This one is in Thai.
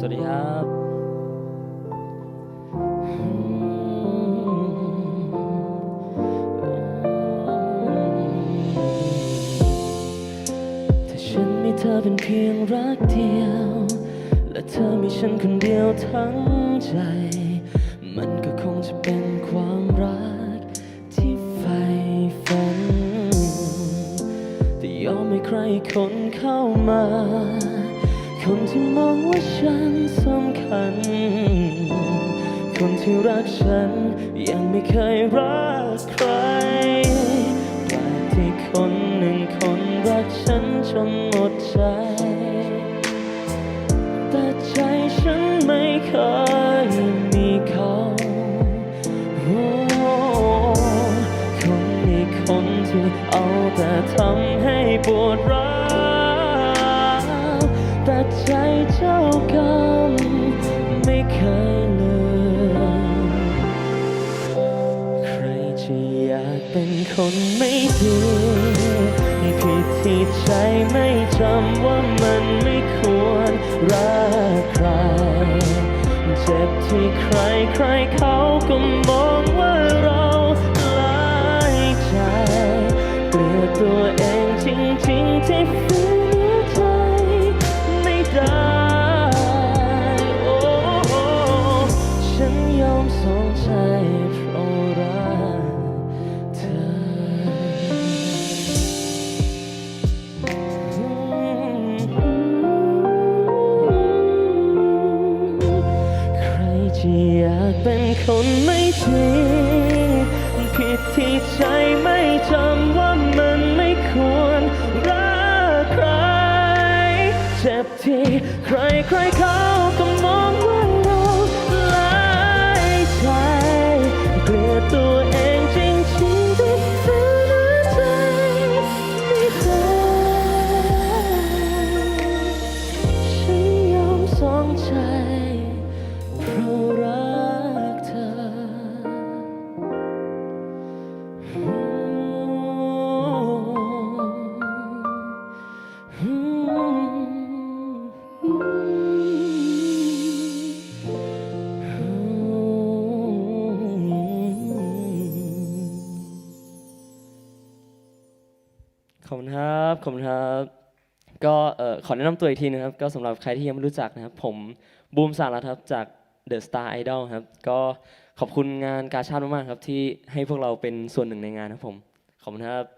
สวัสดีครับถ้าฉันมีเธอเป็นเพียงรักเดียว และเธอมีฉันคนเดียวทั้งใจ มันก็คงจะเป็นความรักที่ใฝ่ฝันแต่ยอมให้ใครคนเข้ามา คนที่มองว่าฉันสำคัญ คนที่รักฉันยังไม่เคยรักใครแปลกที่คนหนึ่งคนรักฉันจนหมดใจ แต่ใจฉันไม่เคยมีเขาโอ้คนนี้คนที่เอาแต่ทำให้ปวดร้าว กรรมไม่เคยลืมใครจะอยากเป็นคนไม่ดีผิดที่ใจไม่จำว่ามันไม่ควรรักใคร เจ็บที่ใครใครเขาก็มองว่าเราหลายใจเกลียดตัวเองจริงๆที่ฝืน จะอยากเป็นคนไม่จริงผิดที่ใจไม่จำว่ามันไม่ควรรักใคร เจ็บที่ใครใครเขาก็ ขอบคุณครับขอบคุณครับ ก็เอ่อขอแนะนำตัวอีกทีนะครับ ก็สำหรับใครที่ยังไม่รู้จักนะครับ ผมบูมสารัตน์ครับจาก The Star Idol ครับ ก็ขอบคุณงานกาชาดมากๆครับที่ให้พวกเราเป็นส่วนหนึ่งในงานครับผม ขอบคุณครับ